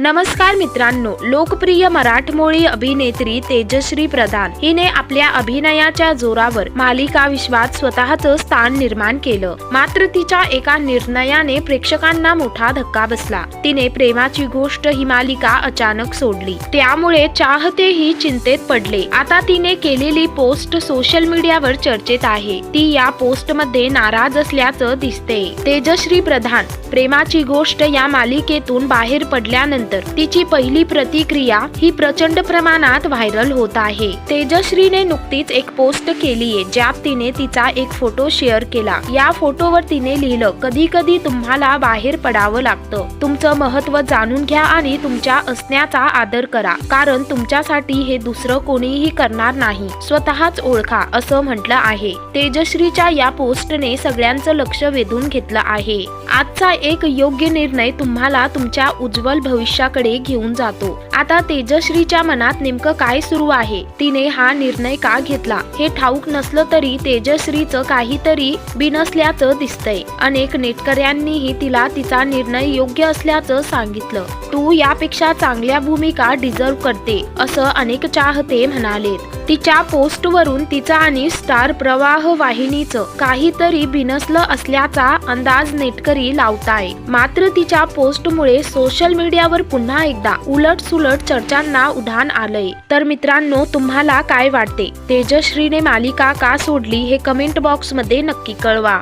नमस्कार मित्रांनो लोकप्रिय मराठमोळी अभिनेत्री तेजश्री प्रधान हिने आपल्या अभिनयाच्या जोरावर मालिका विश्वात स्वतःचं स्थान निर्माण केलं. मात्र तिच्या एका निर्णयाने प्रेक्षकांना मोठा धक्का बसला. तिने प्रेमाची गोष्ट ही मालिका अचानक सोडली. त्यामुळे चाहतेही चिंतेत पडले. आता तिने केलेली पोस्ट सोशल मीडियावर चर्चेत आहे. ती या पोस्टमध्ये नाराज असल्याचं दिसते. तेजश्री प्रधान प्रेमाची गोष्ट या मालिकेतून बाहेर पडल्यानंतर तिची पहिली प्रतिक्रिया ही प्रचंड प्रमाणात व्हायरल होत आहे. तेजश्रीने नुकतीच एक पोस्ट केलीये ज्यात तिने तिचा एक फोटो शेअर केला. या फोटोवर तिने लिहिलं कधी कधी तुम्हाला बाहेर पडावं लागतं. तुमचं महत्त्व जाणून घ्या आणि तुमच्या असण्याचा आदर करा. कारण तुमच्यासाठी हे दुसरं कोणीही करणार नाही. स्वतःच ओळखा असं म्हटलं आहे. तेजश्रीच्या या पोस्टने सगळ्यांचं लक्ष वेधून घेतलं आहे. आजचा एक योग्य निर्णय तुम्हाला तुमच्या उज्ज्वल भविष्याकडे घेऊन जातो. आता तेजश्रीच्या मनात नेमकं काय सुरू आहे? तिने हा निर्णय का घेतला? हे ठाऊक नसलं तरी तेजश्रीचं काहीतरी बिनसल्याचं दिसतंय. अनेक नेटकऱ्यांनीही तिला तिचा निर्णय योग्य असल्याचं सांगितलं. तू यापेक्षा चांगल्या भूमिका डिझर्व करते असं अनेक चाहते म्हणालेत. तिच्या पोस्टवरून तिचा आणि स्टार प्रवाह वाहिनीचं काहीतरी भिनसलं असल्याचा अंदाज नेटकरी लावताय. मात्र तिच्या पोस्टमुळे सोशल मीडियावर पुन्हा एकदा उलट सुलट चर्चांना उधाण आलंय. तर मित्रांनो तुम्हाला काय वाटते? तेजश्रीने मालिका का सोडली हे कमेंट बॉक्समध्ये नक्की कळवा.